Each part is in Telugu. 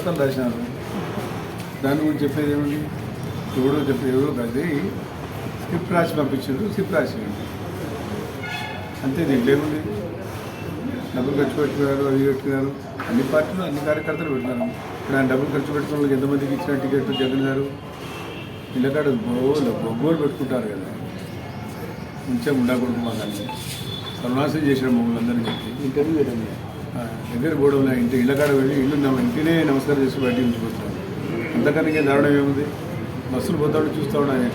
శాతం రాసినారు. దాని గురించి చెప్పేది ఏముంది? ఎవడో చెప్పేది ఎవరో కలిసి స్క్రిప్ట్ రాసి పంపించారు స్క్రిప్ట్ రాసి అంతే దీంట్లో ఏముంది? డబ్బులు ఖర్చు పెట్టుకున్నారు అవి పెట్టుకున్నారు అన్ని పార్టీలు అన్ని కార్యకర్తలు పెట్టినారు. ఇప్పుడు ఆయన డబ్బులు ఖర్చు పెట్టుకున్న వాళ్ళకి ఎంతమందికి ఇచ్చిన టికెట్ జగన్ గారు? ఇళ్ళకాడ బొగ్గోలు బొగ్గోలు పెట్టుకుంటారు కదా. మంచిగా ఉండకూడదు మా దాన్ని సర్వనాశనం చేసిన మమ్మల్ని అందరినీ చెప్పి. ఇంటర్వ్యూ పెట్టండి. దగ్గర పోవడం లే, ఇంటి ఇళ్ళకాడ వెళ్ళి ఇల్లు నా ఇంటినే నమస్కారం చేసి బయటికి ఉంచిపోతున్నాను అంతకన్నా దారుణం ఏముంది? బస్సులు పోతాడు చూస్తాడు ఆయన.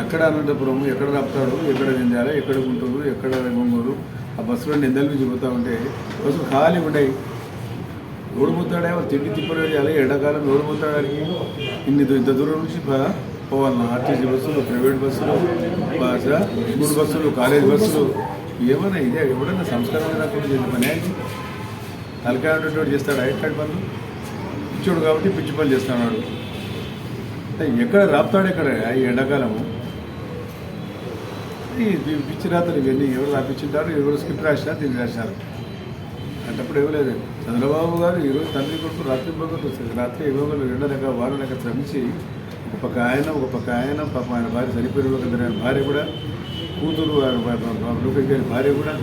ఎక్కడ అనంతపురం ఎక్కడ రాపుతాడు ఎక్కడ నిందాలి ఎక్కడ గుంటూరు ఎక్కడ ఒంగోలు ఆ బస్సులో నిందలు నుంచి పోతా ఉంటే బస్సులు ఖాళీ ఉన్నాయి ఓడిపోతాడే తిండి తిప్పడం అలాగే ఎండాకాలం ఓడిపోతాడానికి ఇన్ని ఇంత దూరం నుంచి పోవాలి ఆర్టీసీ బస్సులు ప్రైవేట్ బస్సులు బస్ స్కూల్ బస్సులు కాలేజ్ బస్సులు. ఏమైనా ఇదే ఎవడన్నా సంస్కారం లేకుండా చేసిన పని ఏంటి? తలకాయ చేస్తాడు ఎక్కడ పనులు పిచ్చుడు కాబట్టి పిచ్చి పనులు చేస్తున్నాడు. ఎక్కడ రాపుతాడు ఎక్కడ? ఈ ఎండాకాలము. పిచ్చి రాతలు ఇవన్నీ ఎవరు రాపించుంటారు ఎవరు స్క్రిప్ట్ రాసినా దీన్ని రాసినారు అంటప్పుడు ఇవ్వలేదు చంద్రబాబు గారు ఈరోజు తండ్రి కొడుకు రాత్రి పగలు రాత్రి ఇవ్వగలు రెండు రకాల వారం లెక్క శ్రమించి ఒక పక్క ఆయన ఒక పక్క ఆయన పాప ఆయన భార్య చనిపోయిన ఒక ఆయన భార్య కూడా కూతురు లోకేష్ గారి భార్య కూడా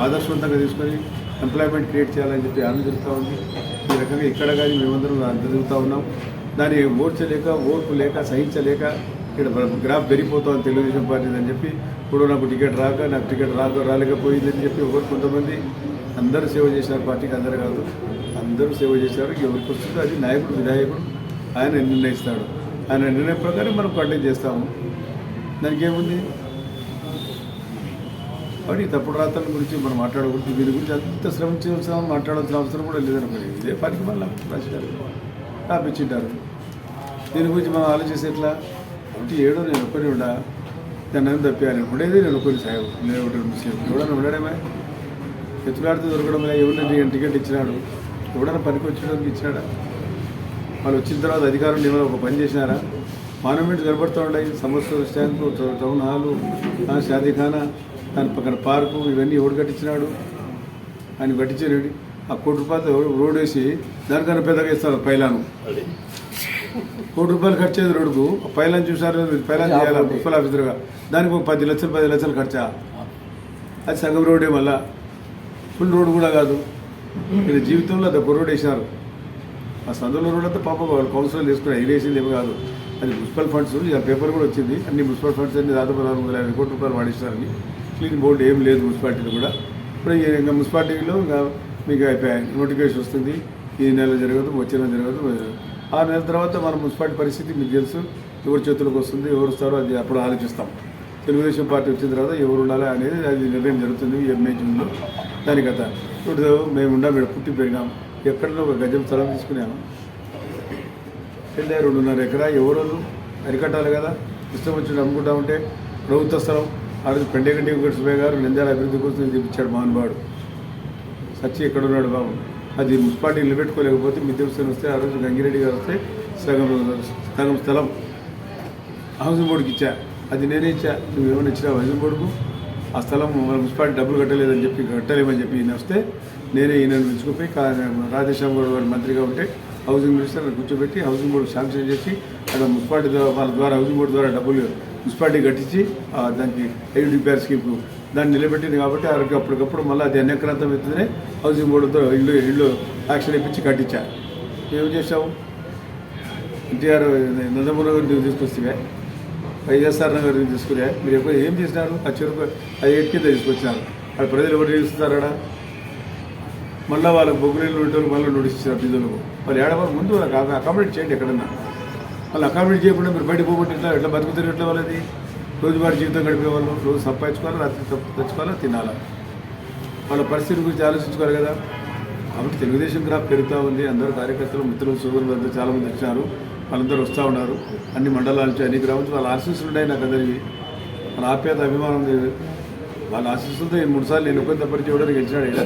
ఆదర్శవంతంగా తీసుకొని ఎంప్లాయ్మెంట్ క్రియేట్ చేయాలని చెప్పి ఆమె జరుగుతూ ఉంది. ఈ రకంగా ఇక్కడ కానీ మేమందరం అంత తిరుగుతూ ఉన్నాం. దాన్ని ఓడ్చలేక ఓర్పు లేక సహించలేక ఇక్కడ గ్రాఫ్ పెరిగిపోతాం తెలుగుదేశం పార్టీ అని చెప్పి. ఇప్పుడు నాకు టికెట్ రాక నాకు టికెట్ రాక రాలేకపోయింది అని చెప్పి ఒకరు కొంతమంది అందరూ సేవ చేశారు పార్టీకి అందరూ కాదు. అందరూ సేవ చేశారు. ఎవరికి వస్తుందో అది నాయకుడు విధాయకుడు ఆయన నిర్ణయిస్తాడు. ఆయన నిర్ణయం ప్రకారం మనం కంటిన్యూ చేస్తాము. దానికి ఏముంది? కాబట్టి ఈ తప్పుడు రాతల గురించి మనం మాట్లాడకూడదు. దీని గురించి అంత శ్రమించాల్సిన మాట్లాడాల్సిన అవసరం కూడా లేదనుకోండి ఇదే పనికి మళ్ళీ రాశారు రాపించింటారు దీని గురించి మనం ఆలోచిస్తే ఎట్లా? ఒకటి ఏడో నేను ఒక్కరి ఉండా. దాన్ని ఏం తప్పేయాలి? ఉండేది నేను ఒక్కరి సాయం. నేను ఒకటి ముస్లిం ఎవడన్నా ఉండడమే? ఎత్తులాడితే దొరకడం లే, ఎవరిని టికెట్ ఇచ్చినాడు? ఎవడన్నా పనికి వచ్చేటోనికి ఇచ్చినాడా? వాళ్ళు వచ్చిన తర్వాత అధికారులు ఏమైనా ఒక పని చేసినారా? మాన్యుమెంట్స్ నిలబడుతూ ఉన్నాయి. సమస్య స్టాండ్ టౌన్ హాలు షాదీఖానా దాని పక్కన పార్కు ఇవన్నీ ఎవడు కట్టించినాడు? ఆయన కట్టించాడు ఆ కోటి రూపాయలతో రోడ్ వేసి దానికన్నా పెద్దగా ఇస్తారు పైలాను. కోటి రూపాయలు ఖర్చు అయ్యేది రోడ్డుకు ఆ పైలాన్ చూసారు మీరు? పైలాన్ చేయాలి? మున్సిపల్ ఆఫీసర్గా దానికి ఒక పది లక్షలు పది లక్షలు ఖర్చా? అది సగం రోడ్డే మళ్ళా. ఫుల్ రోడ్ కూడా కాదు. వీళ్ళ జీవితంలో అది ఒక రోడ్ వేసినారు. ఆ సందులో రోడ్ అంతా పాప వాళ్ళు కౌన్సిలర్ తీసుకుని ఎగిరేసింది ఏమి కాదు. అది మున్సిపల్ ఫండ్స్ ఇక పేపర్ కూడా వచ్చింది. అన్ని మున్సిపల్ ఫండ్స్ అన్ని దాదాపు నాలుగు వందల యాభై కోట్ల రూపాయలు వాడిస్తారని క్లీన్ బోర్డు ఏం లేదు మున్సిపాలిటీలో కూడా. ఇప్పుడు ఇంకా మున్సిపాలిటీలో ఇంకా మీకు అయిపోయాయి నోటిఫికేషన్ వస్తుంది. ఈ నెల జరగదు వచ్చే నెల జరగదు ఆరు నెలల తర్వాత మన మున్సిపాలిటీ పరిస్థితి మీకు తెలుసు. ఎవరి చేతులకు వస్తుంది ఎవరు వస్తారో అది అప్పుడు ఆలోచిస్తాం. తెలుగుదేశం పార్టీ వచ్చిన తర్వాత ఎవరు ఉండాలి అనేది అది నిర్ణయం జరుగుతుంది ఎంఏ జూన్లో దాని కథ. ఇప్పుడు మేము ఉండా మీరు పుట్టి పెరిగాం ఎక్కడో ఒక గజం స్థలం తీసుకున్నాము వెళ్ళే రెండున్నర ఎకరా ఎవరు అరికట్టాలి కదా. ఇష్టం వచ్చి అమ్ముకుంటా ఉంటే ప్రభుత్వ స్థలం. ఆ రోజు పెండగంటి వెంకటసుబ్బయ్య గారు నంద్యాల అభివృద్ధి కోసం చూపించాడు మహానుభావుడు. సచ్చి ఎక్కడ ఉన్నాడు బాబు? అది మున్సిపాలిటీ నిలబెట్టుకోలేకపోతే మిద్దెవస్థలు వస్తే ఆ రోజు గంగిరెడ్డి గారు వస్తే సగం సగం స్థలం హౌసింగ్ బోర్డుకి ఇచ్చా. అది నేనే ఇచ్చా. నువ్వు ఏమైనా ఇచ్చినా హౌసింగ్ బోర్డుకు ఆ స్థలం మున్సిపాలిటీ డబ్బులు కట్టలేదని చెప్పి కట్టలేమని చెప్పి ఈయన వస్తే నేనే ఈయన పిలుచుకుపోయి కా- రాధేశ్యామ్ గౌడ్ గారు మంత్రిగా ఉంటే హౌసింగ్ మినిస్టర్ కూర్చోబెట్టి హౌసింగ్ బోర్డు శాంక్షన్ చేసి అక్కడ మున్సిపాలిటీ ద్వారా వాళ్ళ ద్వారా హౌసింగ్ బోర్డు ద్వారా డబ్బులు మున్సిపాలిటీ కట్టించి దానికి ఐదు రిపేర్ స్కీమ్ దాన్ని నిలబెట్టింది కాబట్టి ఆరోగ్య అప్పటికప్పుడు మళ్ళీ అది అన్యక్రాంతం ఎత్తునే హౌసింగ్ బోర్డుతో ఇల్లు ఇల్లు యాక్షన్ ఇప్పించి కట్టించారు ఏం చేసావు ఎన్టీఆర్ నందమూరి గారిని తీసుకొస్తే వైఎస్ఆర్ నగర్ తీసుకునే మీరు ఎప్పుడు ఏం చేసినారు? ఆ చెరుకు అది ఎయిట్ కింద తీసుకొచ్చినారు. అది ప్రజలు ఎవరు నిలుస్తున్నారా మళ్ళీ వాళ్ళకి బొగ్గులు ఉండేవాళ్ళు మళ్ళీ నోటీస్ ఇచ్చారు బిజులకు వాళ్ళు ఏడవారు ముందు అకామిడేట్ చేయండి ఎక్కడన్నా. వాళ్ళు అకామిడేట్ చేయకుండా మీరు బయట పోగొట్టి ఎట్లా? ఎట్లా బతుకుతారు? ఎట్లా వాళ్ళది? రోజువారి జీవితం గడిపే వాళ్ళు. రోజు సంపాదించుకోవాలి? రాత్రి తెచ్చుకోవాలా తెచ్చుకోవాలి? తినాలి? వాళ్ళ పరిస్థితి గురించి ఆలోచించుకోవాలి కదా. కాబట్టి తెలుగుదేశం గ్రాఫ్ పెరుగుతూ ఉంది. అందరూ కార్యకర్తలు మిత్రులు సోదరులు అందరూ చాలామంది వచ్చినారు. వాళ్ళందరూ వస్తూ ఉన్నారు. అన్ని మండలాల నుంచి అన్ని గ్రామాల వాళ్ళ ఆశీస్సులు ఉన్నాయి నాకు అందరికీ. మన ఆప్యాత అభిమానం లేదు వాళ్ళ ఆశీస్సులతో ఈ మూడు సార్లు నేను ఒకంత పరిచయం ఇవ్వడానికి గెలిచినాడు ఇక్కడ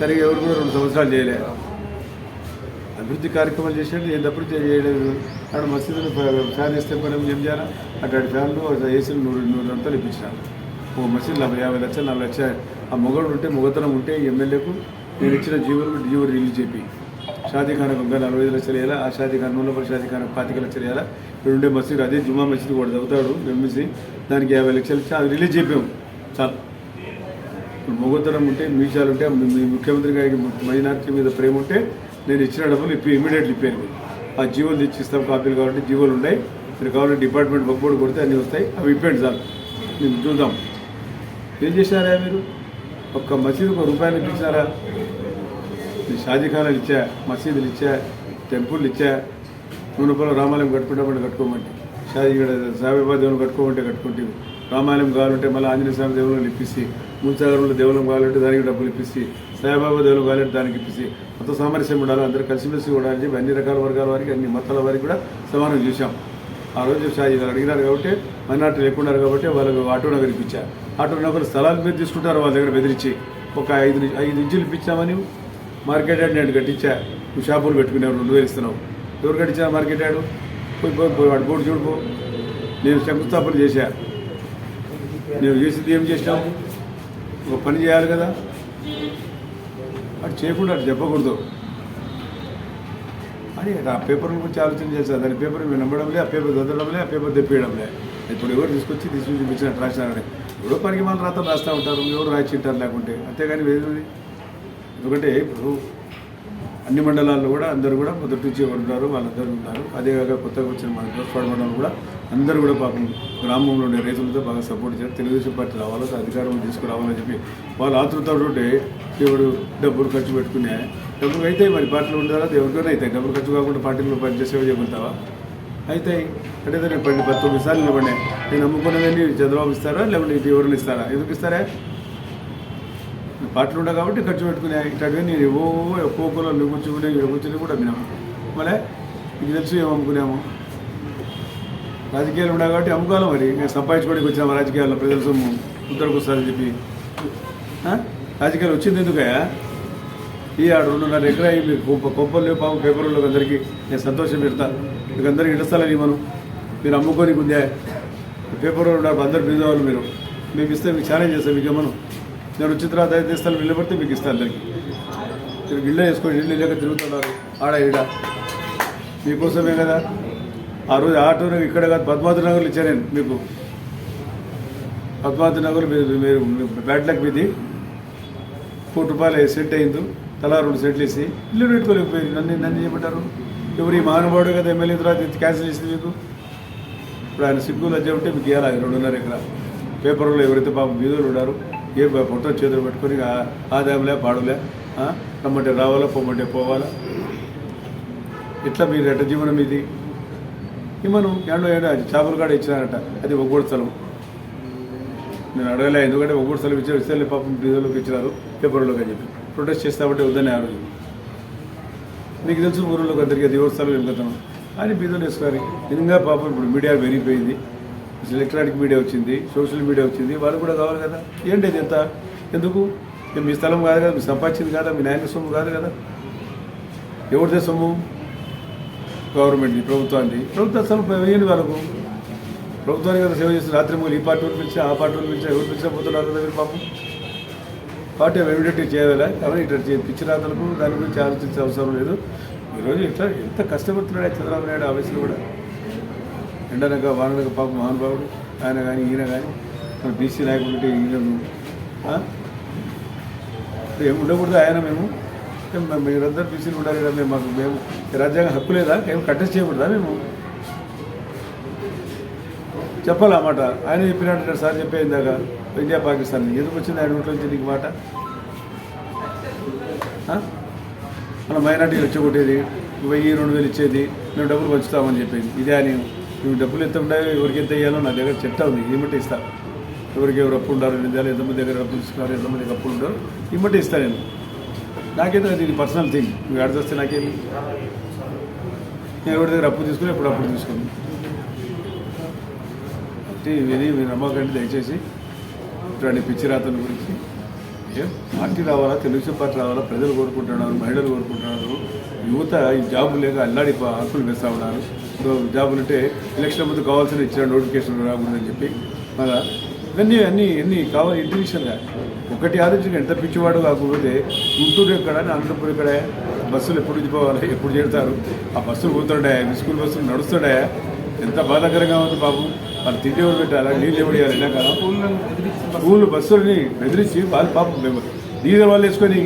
సరిగా ఎవరు కూడా రెండు సంవత్సరాలు చేయలేదు అభివృద్ధి కార్యక్రమాలు చేసేది నేను తప్పుడు చేయలేదు. అక్కడ మసీదులు ఫ్యాన్ వేస్తే మనం ఏం చేయాలా? అక్కడ ఫ్యాన్లు ఏసీలు నూరు నూరు అంతలు ఇప్పించాను ఓ మసీదు నలభై యాభై లక్షలు నలభై లక్షలు ఆ మొగడు ఉంటే మొగతనం ఉంటే ఎమ్మెల్యేకు నేను ఇచ్చిన జీవులు జీవో రిలీజ్ చెప్పి షాదీ ఖాన్కు ఇంకా నలభై ఐదు లక్షలు వేయాలా? ఆ షాదీఖాన్ నూనెపల్లి షాదీ పాతిక లక్షలు వేయాలా? ఇక్కడ ఉండే మసీదు అదే జుమా మసీదు కూడా చదువుతాడు ఎంబీసీ దానికి యాభై లక్షలు ఇచ్చి అది రిలీజ్ చెప్పాము చాలు. ఇప్పుడు మొగతనం ఉంటే మీషాలు ఉంటే మీ ముఖ్యమంత్రి గారికి మైనార్టీ మీద ప్రేమ ఉంటే నేను ఇచ్చిన డబ్బులు ఇప్పి ఇమీడియట్లీ ఇప్పాను మీరు ఆ జీవోలు తెచ్చిస్తాం కాపీలు కావాలంటే జీవోలు ఉన్నాయి. మీరు కావాలంటే డిపార్ట్మెంట్ బొబ్బోడు కొడితే అన్నీ వస్తాయి. అవి ఇప్పండి సార్ మేము చూద్దాం. ఏం చేశారా మీరు? ఒక్క మసీదు ఒక రూపాయలు ఇప్పించారా? నేను షాజీఖానాలు ఇచ్చా మసీదులు ఇచ్చా టెంపుల్ ఇచ్చా నూనెపల్ల రామాలయం కట్టుకుంటామంటే కట్టుకోమంటే షాజీ సాయిబాబా దేవుని కట్టుకోమంటే కట్టుకుంటే రామాలయం కావాలంటే మళ్ళీ ఆంజనేయ స్వామి దేవులను ఇప్పిసి ముంచాగరంలో దేవులం కావాలంటే దానికి డబ్బులు ఇప్పిసి సాయిబాబా దేవులం కావాలంటే దానికి ఇప్పిసి మొత్తం సామరస్యం ఉండాలి అందరూ కలిసిమెలిసి ఉండాలని చెప్పి అన్ని రకాల వర్గాల వారికి అన్ని మతాల వారికి కూడా సమానం చూసాం ఆ రోజు షాజీ గారు అడిగినారు కాబట్టి మైనార్టీలు ఎక్కువ ఉన్నారు కాబట్టి వాళ్ళకు ఆటో నగర్ ఇప్పించారు ఆటో నగర్ స్థలాలు మీద తీసుకుంటారు వాళ్ళ దగ్గర బెదిరించి. ఒక ఐదు ఐదు ఇంచులు ఇప్పించామని మార్కెట్ యార్డ్ నేను కట్టించా. నువ్వు షాపులు పెట్టుకున్నావు రెండు వేలు ఇస్తున్నావు. ఎవరు కట్టించా మార్కెట్ యాడు పోయి పోయి పోయి వాడు బోర్డు చూడుకో నేను శంకుస్థాపన చేశా. నువ్వు చేసింది ఏం చేసినావు ఒక పని చేయాలి కదా? అటు చేయకుండా అటు చెప్పకూడదు. అని ఆ పేపర్ గురించి ఆలోచన చేస్తారు దాని పేపర్ మేము నమ్మడంలే ఆ పేపర్ చదవడంలే ఆ పేపర్ తెప్పియడంలే. ఇప్పుడు ఎవరు తీసుకొచ్చి తీసుకొచ్చి చూపించినట్టు రాసినారని. ఎవరో పనికి మన రాత్రం రాస్తూ ఉంటారు. ఎవరు రాయించుంటారు లేకుంటే. అంతేగాని వేరేది. ఎందుకంటే ఇప్పుడు అన్ని మండలాల్లో కూడా అందరూ కూడా మొదటి నుంచి ఎవరు ఉన్నారు వాళ్ళందరూ ఉన్నారు. అదేవిధంగా కొత్తగా వచ్చిన మన దోస్పాడు మండలం కూడా అందరూ కూడా పాపం గ్రామంలో ఉండే రైతులతో బాగా సపోర్ట్ చేస్తారు తెలుగుదేశం పార్టీ రావాలో అధికారం తీసుకురావాలని చెప్పి వాళ్ళు ఆతృత దేవుడు డబ్బులు ఖర్చు పెట్టుకునే డబ్బులు అయితే మరి పార్టీలు ఉండాలా దేవుడితోనే అవుతాయి. డబ్బులు ఖర్చు కాకుండా పార్టీలో పనిచేసేవి చెబుతావా అయితే అంటే నేను పది పంతొమ్మిది సార్లు ఇవ్వండి నేను నమ్ముకున్నదని చంద్రబాబు ఇస్తారా లేకుంటే ఇది ఎవరిని ఇస్తారా? ఎందుకు ఇస్తారా? పార్టీలు ఉండవు కాబట్టి ఖర్చు పెట్టుకునే ఇట్లాంటివి నేను ఏవో ఒక్కొక్కరు కూర్చుకునే కూర్చుని కూడా అమ్మినాము మళ్ళీ ఇది తెలుసు ఏం అమ్ముకున్నాము రాజకీయాలు ఉండవు కాబట్టి అమ్ముకోవాలి మరి. నేను సంపాదించుకోవడానికి వచ్చినాము రాజకీయాల్లో ప్రజల సొమ్ము ఉత్తరకు వస్తారని చెప్పి. రాజకీయాలు వచ్చింది ఎందుకయ్యా? ఈ ఆడు రెండున్నర ఎకరా అయ్యి మీకు కొంప లేవు పాపం పేపర్లో అందరికీ నేను సంతోషం పెడతా. మీకు అందరికీ ఇడస్తాలని మనం మీరు అమ్ముకోనికి ఉందే పేపర్లో ఉన్నారు అందరు బిజీ వాళ్ళు మీరు. మీకు ఇస్తే మీకు ఛాలెంజ్ చేస్తాం మీకు ఏమను నేను వచ్చిన తర్వాత ఐదు ఇస్తాను నిలబడితే మీకు ఇస్తాను అందరికి. మీరు ఇళ్ళ వేసుకొని ఇళ్ళు లేక తిరుగుతున్నారు. ఆడ ఈడ. మీకోసమే కదా? ఆ రోజు ఆటో ఇక్కడ కాదు పద్మావతి నగర్లో ఇచ్చాను నేను మీకు. పద్మావతి నగర్ మీరు మీరు బ్యాడ్ లక్ మీది. కోటి రూపాయలు సెట్ అయింది తలా రెండు సెట్లు వేసి ఇల్లు పెట్టుకోలేకపోయింది నన్ను నన్ను చేయమంటారు ఎవరు ఈ మహానుభావుడు కదా ఎమ్మెల్యే తర్వాత క్యాన్సిల్ చేసింది మీకు? ఇప్పుడు ఆయన సిగ్గు లజ్జ ఉంటే మీకు ఇవ్వాలి? రెండున్నర ఎకరా పేపర్లో ఎవరైతే పాపం బీదులు ఉన్నారు ఏ పొట్ట చేతులు పెట్టుకొని ఆదాయంలే పాడులే రమ్మంటే రావాలా పొమ్మంటే పోవాలా? ఇట్లా మీరు ఎట్ట జీవనం ఇది ఇమ్మను ఏడో ఏడో అది చేపలు కాడ ఇచ్చినారట. అది ఒగ్గోడు స్థలం. నేను అడగలే ఎందుకంటే ఒగ్గోడు స్థలం ఇచ్చారు ఇస్తే పాపం డీజిల్లోకి ఇచ్చినారు పేపర్లోకి అని చెప్పి. ప్రొటెస్ట్ చేస్తామంటే వద్దని ఆ రోజు. మీకు తెలుసు ఊరిలోకి అందరికీ అది ఎవరి స్థలం అని బీదలు వేసుకోవాలి నిజంగా పాపం ఇప్పుడు మీడియా పెరిగిపోయింది. ఎలక్ట్రానిక్ మీడియా వచ్చింది సోషల్ మీడియా వచ్చింది వాళ్ళు కూడా కావాలి కదా. ఏంటి ఇది ఎంత? ఎందుకు? మీ స్థలం కాదు కదా మీ సంపాదించింది కాదా మీ నాయన సొమ్ము కాదు కదా. ఎవరిదే సొమ్ము? గవర్నమెంట్ ప్రభుత్వాన్ని. ప్రభుత్వ అసలు వేయండి వాళ్ళకు ప్రభుత్వానికి కదా సేవ చేసి రాత్రి మూలు ఈ పార్టీ వాళ్ళు ఆ పార్టీ వాళ్ళు ఎవరు పిలిచా పోతున్నారు కదా మీరు పాపం. పార్టీ ఎమిడియట్ చేయాలి కాబట్టి ఇట్లా చే- పిచ్చి రాతలకు దాని గురించి ఆలోచించే అవసరం లేదు. ఈరోజు ఇట్లా ఎంత కష్టపడుతున్నాడు చంద్రబాబు నాయుడు ఆ వయసులో కూడా. ఎండనక వాననక పాప మహానుభావుడు. ఆయన కానీ ఈయన కానీ మన బీసీ నాయకుడు ఈయన ఏమి ఏం ఉండకూడదు ఆయన మేము మీరందరూ బీసీలు ఉండాలి కదా మేము మాకు మేము రాజ్యాంగ హక్కు లేదా? ఏం కంటెస్ట్ చేయకూడదా మేము? చెప్పాలి మాట? ఆయన చెప్పినట్టు సార్ చెప్పే ఇందాక ఇండియా పాకిస్తాన్ ఎందుకు వచ్చింది ఆయన నోట్ల నుంచి నీకు మాట? మన మైనార్టీలు వచ్చి వెయ్యి రెండు వేలు ఇచ్చేది మేము డబ్బులు పంచుతామని చెప్పింది. ఇదే అని నువ్వు డబ్బులు ఎంత ఉండాలి ఎవరికి ఎంత ఇవ్వాలో నా దగ్గర చెట్ట ఉంది ఇమ్మటి ఇస్తా. ఎవరికి ఎవరు అప్పు ఉండారు ఎన్ని ఎంతమంది దగ్గర అప్పులు తీసుకున్నారు ఎంతమందికి అప్పులు ఉంటారు ఇమ్మటి ఇస్తా నేను. నాకేదో అది ఇది పర్సనల్ థింగ్ నువ్వు ఎడ వస్తే నాకేమి? నేను ఎవరి దగ్గర అప్పు తీసుకుని ఎప్పుడు అప్పుడు తీసుకుని అంటే మీరు నమ్మకండి దయచేసి. ఇటువంటి పిచ్చి రాతల గురించి. ఏం పార్టీ రావాలా తెలుగుదేశం పార్టీ రావాలా ప్రజలు కోరుకుంటున్నారు మహిళలు కోరుకుంటున్నారు యువత ఈ జాబులు లేక అల్లాడి హక్కులు వేస్తూ ఉన్నారు. సో జాబులు అంటే ఎలక్షన్ ముందు కావాల్సిన ఇచ్చిన నోటిఫికేషన్ రాకూడదని చెప్పి. మళ్ళా ఇవన్నీ అన్నీ అన్నీ కావాలి ఇంటర్నేషనల్గా ఒకటి ఆలోచన ఎంత పిచ్చివాడు కాకపోతే గుంటూరు ఎక్కడ అనంతపురం ఎక్కడ బస్సులు ఎప్పుడు నుంచి పోవాలి ఎప్పుడు చేరుతారు? ఆ బస్సులు పోతుండే స్కూల్ బస్సులు నడుస్తుండే ఎంత బాధాకరంగా ఉంది బాబు. వాళ్ళు తిండి ఎవరు పెట్టాలా? నీళ్ళు ఎవరు ఇవ్వాలి? ఎండాకాలం స్కూల్ బస్సులని బెదిరించి వాళ్ళు పాపం మేము డీజిల్ వాళ్ళు వేసుకొని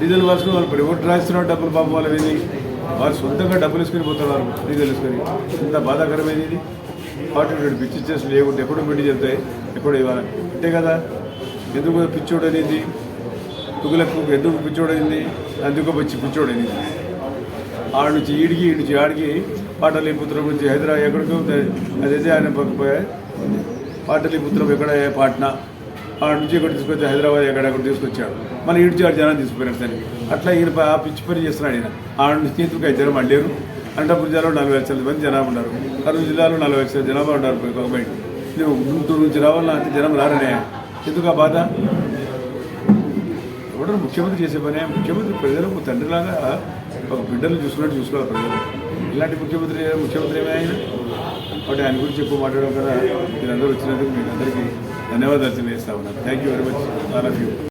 డీజిల్ వాసుకుని వాళ్ళు ఇప్పుడు రాస్తున్నారు డబ్బులు పాపం వాళ్ళు ఏది వాళ్ళు సొంతంగా డబ్బులు వేసుకొని పోతున్నారు డీజిల్ వేసుకొని. ఇంత బాధాకరమైనది. ఇది రెండు పిచ్చి చేసి లేకుంటే ఎప్పుడు పెట్టి చెప్తాయి ఎప్పుడు ఇవ్వాలి? అంతే కదా. ఎందుకు పిచ్చోడు అనేది తుగులకు ఎందుకు పిచ్చోడైంది? అందుకు వచ్చి పిచ్చోడు ఆడ నుంచి ఈడికి ఈడి నుంచి ఆడికి పాటలీపుత్రం నుంచి హైదరాబాద్ ఎక్కడికి అదైతే ఆయన పోయి పాటలీపుత్రం ఎక్కడ పాట్నా? ఆడ నుంచి ఇక్కడ తీసుకొచ్చి హైదరాబాద్ ఎక్కడ తీసుకొచ్చాడు? మన ఈడ్చి ఆడు జనం తీసుకుపోయినారు దానికి అట్లా ఈయన ఆ పిచ్చి పని చేస్తున్నాడు ఈయన. ఆడ నుంచి తీసుకుని జనం అడ్డారు అనంతపురం జిల్లాలో నలభై లక్షల మంది జనాభా ఉన్నారు. కర్నూలు జిల్లాలో నలభై లక్షల జనాభా ఉన్నారు. ఒక బయట నువ్వు గుంటూరు నుంచి రావాలన్నా అంటే జనం రారనే. ఎందుకు బాధ? ఎవడో ముఖ్యమంత్రి చేసే పనే ముఖ్యమంత్రి ప్రజలకు తండ్రిలాగా ఒక బిడ్డలు చూసుకున్నట్టు చూసుకోవాలి ప్రజలు. ఇలాంటి ముఖ్యమంత్రి ముఖ్యమంత్రి ఏమే ఆయన కాబట్టి ఆయన గురించి ఎక్కువ మాట్లాడడం కదా. మీరందరూ వచ్చినందుకు మీకు అందరికీ ధన్యవాదాలు తెలియజేస్తా ఉన్నారు thank you very much all of you